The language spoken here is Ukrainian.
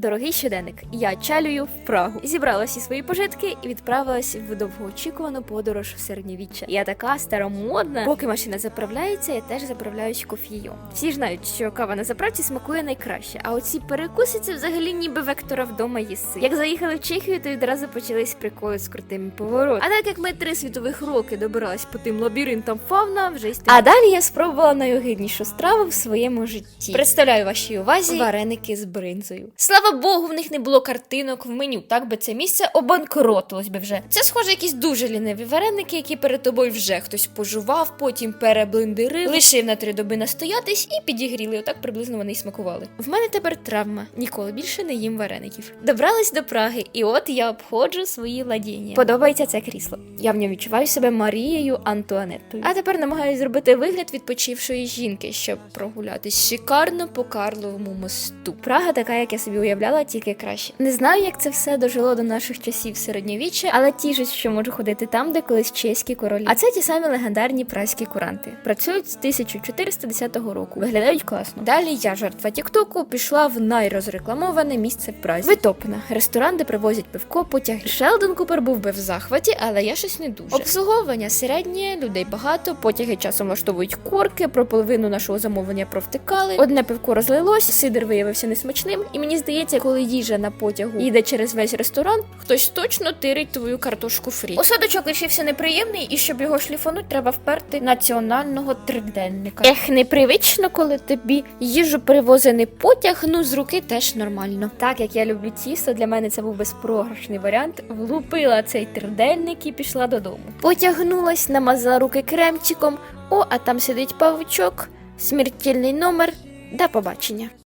Дорогий щоденник, я чалюю в Прагу. Зібрала всі свої пожитки і відправилась в довгоочікувану подорож в середньовіччя. Я така старомодна. Поки машина заправляється, я теж заправляюсь кофієм. Всі ж знають, що кава на заправці смакує найкраще. А оці перекуси це взагалі ніби вектора вдома їси. Як заїхали в Чехію, то відразу почались приколи з крутими поворотами. А так як ми три світових роки добирались по тим лабіринтам фавна, вже й А далі я спробувала найогиднішу страву в своєму житті. Представляю вашій увазі вареники з бринзою. Слава Богу, в них не було картинок в меню, так би це місце обанкротилось би вже. Це схоже, якісь дуже ліниві вареники, які перед тобою вже хтось пожував, потім переблиндирив, лишив на три доби настоятись і підігріли. Отак приблизно вони й смакували. В мене тепер травма. Ніколи більше не їм вареників. Добрались до Праги, і от я обходжу свої ладіння. Подобається це крісло. Я в ньому відчуваю себе Марією Антуанеттою. А тепер намагаюся зробити вигляд відпочившої жінки, щоб прогулятись шикарно по Карловому мосту. Прага така, як я собі уявляла, тільки краще. Не знаю, як це все дожило до наших часів середньовіччя, але тішусь, що можу ходити там, де колись чеські королі. А це ті самі легендарні праські куранти. Працюють з 1410 року. Виглядають класно. Далі я жертва Тіктоку пішла в найрозрекламоване місце в Празі. Витопна, ресторан, де привозять пивко, потяги. Шелдон Купер був би в захваті, але я щось не дуже. Обслуговування середнє, людей багато, потяги часом влаштовують корки, про половину нашого замовлення провтикали. Одне пивко розлилось, сидр виявився несмачним, і мені здається, коли їжа на потягу їде через весь ресторан, хтось точно тирить твою картошку фрі. Осадочок лишився неприємний, і щоб його шліфануть, треба вперти національного триденника. Ех, непривично, коли тобі їжу привозений потяг, ну з руки теж нормально. Так як я люблю тісто, для мене це був безпрограшний варіант. Влупила цей триденник і пішла додому. Потягнулась, намазала руки кремчиком. О, а там сидить павучок, смертельний номер. До побачення.